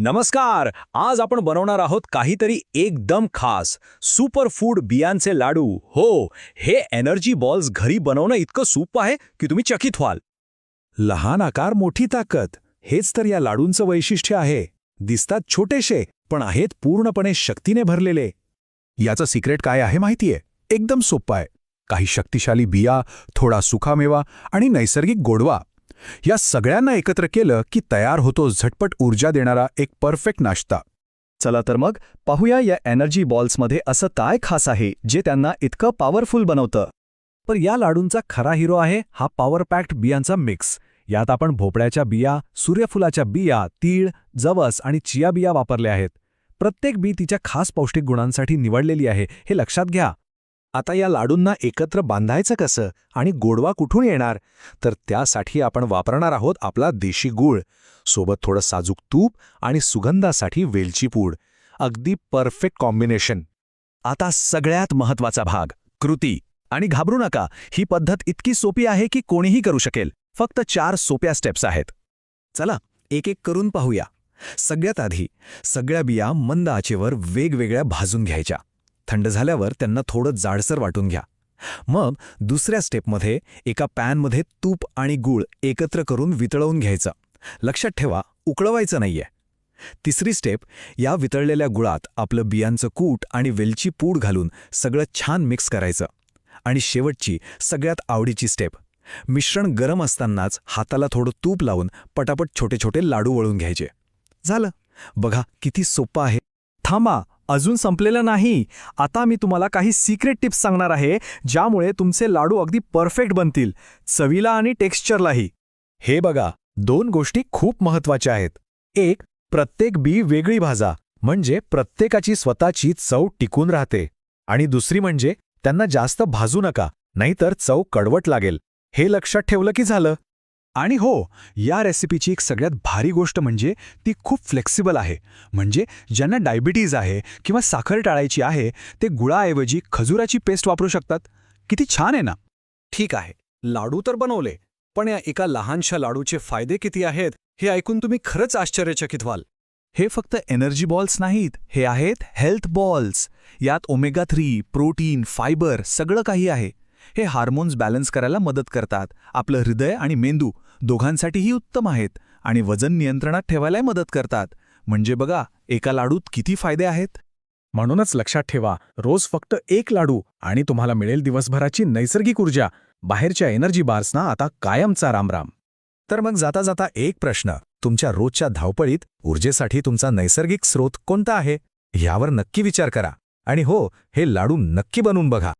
नमस्कार. आज आपण बनवणार आहोत काहीतरी एकदम खास. सुपर फूड बियांचे लाडू. हो हे एनर्जी बॉल्स घरी बनवणं इतकं सोपं आहे की तुम्ही चकित व्हाल. लहान आकार मोठी ताकद. हेच तर या लाडूंचं वैशिष्ट्य आहे. दिसतात छोटेसे पण आहेत पूर्णपणे शक्तीने भरलेले. याचं सिक्रेट काय आहे माहितीये? एकदम सोपं आहे. काही शक्तिशाली बिया थोडा सुखामेवा आणि नैसर्गिक गोडवा. या सगळ्यांना एकत्र केलं की तयार होतो झटपट ऊर्जा देणारा एक परफेक्ट नाश्ता. चला तर मग पाहूया या एनर्जी बॉल्समध्ये असं काय खास आहे जे त्यांना इतकं पॉवरफुल बनवतं. पण या लाडूंचा खरा हिरो आहे हा पॉवरपॅक्ड बियांचा मिक्स. यात आपण भोपळ्याच्या बिया सूर्यफुलाच्या बिया तीळ जवस आणि चिया बिया वापरल्या आहेत. प्रत्येक बी तिच्या खास पौष्टिक गुणांसाठी निवडलेली आहे हे लक्षात घ्या. आता या लाडूंना एकत्र बांधायचं कसं आणि गोडवा कुठून येणार? तर त्यासाठी आपण वापरणार आहोत आपला देशी गूळ. सोबत थोडं साजूक तूप आणि सुगंधासाठी वेलची पूड. अगदी परफेक्ट कॉम्बिनेशन. आता सगळ्यात महत्त्वाचा भाग कृती. आणि घाबरू नका ही पद्धत इतकी सोपी आहे की कोणीही करू शकेल. फक्त चार सोप्या स्टेप्स आहेत. चला एक एक करून पाहूया. सगळ्यात आधी सगळ्या बिया मंद आचेवर वेगवेगळ्या भाजून घ्यायच्या. थंड झाल्यावर त्यांना थोडं जाडसर वाटून घ्या. मग दुसऱ्या स्टेपमध्ये एका पॅनमध्ये तूप आणि गूळ एकत्र करून वितळवून घ्यायचं. लक्षात ठेवा उकळवायचं नाहीये. तिसरी स्टेप या वितळलेल्या गुळात आपलं बियांचं कूट आणि वेलची पूड घालून सगळं छान मिक्स करायचं. आणि शेवटची सगळ्यात आवडीची स्टेप मिश्रण गरम असतानाच हाताला थोडं तूप लावून पटापट छोटे छोटे लाडू वळून घ्यायचे. झालं. बघा किती सोपं आहे. थांबा अजून संपलेलं नाही. आता मी तुम्हाला काही सिक्रेट टिप्स सांगणार आहे ज्यामुळे तुमचे लाडू अगदी परफेक्ट बनतील चवीला आणि टेक्स्चरलाही हे बघा दोन गोष्टी खूप महत्त्वाच्या आहेत. एक प्रत्येक बी वेगळी भाजा म्हणजे प्रत्येकाची स्वतःची चव टिकून राहते. आणि दुसरी म्हणजे त्यांना जास्त भाजू नका नाहीतर चव कडवट लागेल. हे लक्षात ठेवलं की झालं? आणि हो या रेसिपीची एक सगळ्यात भारी गोष्ट म्हणजे ती खूप फ्लेक्सिबल आहे. म्हणजे ज्यांना डायबिटीज आहे किंवा साखर टाळायची आहे ते गुळाऐवजी खजुराची पेस्ट वापरू शकतात. किती छान आहे ना? ठीक आहे. लाडू तर बनवले पण या एका लहानशा लाडूचे फायदे किती आहेत हे ऐकून तुम्ही खरंच आश्चर्यचकित व्हाल. हे फक्त एनर्जी बॉल्स नाहीत हे आहेत हेल्थ बॉल्स यात ओमेगा थ्री प्रोटीन फायबर सगळं काही आहे. हे हार्मोन्स बॅलन्स करायला मदत करतात. आपलं हृदय आणि मेंदू दोघांसाठीही उत्तम आहेत आणि वजन नियंत्रणात ठेवायलाही मदत करतात. म्हणजे बघा एका लाडूत किती फायदे आहेत? म्हणूनच लक्षात ठेवा रोज फक्त एक लाडू आणि तुम्हाला मिळेल दिवसभराची नैसर्गिक ऊर्जा. बाहेरच्या एनर्जी बार्सना आता कायमचा रामराम. तर मग जाता जाता एक प्रश्न तुमच्या रोजच्या धावपळीत ऊर्जेसाठी तुमचा नैसर्गिक स्रोत कोणता आहे? यावर नक्की विचार करा. आणि हो हे लाडू नक्की बनवून बघा.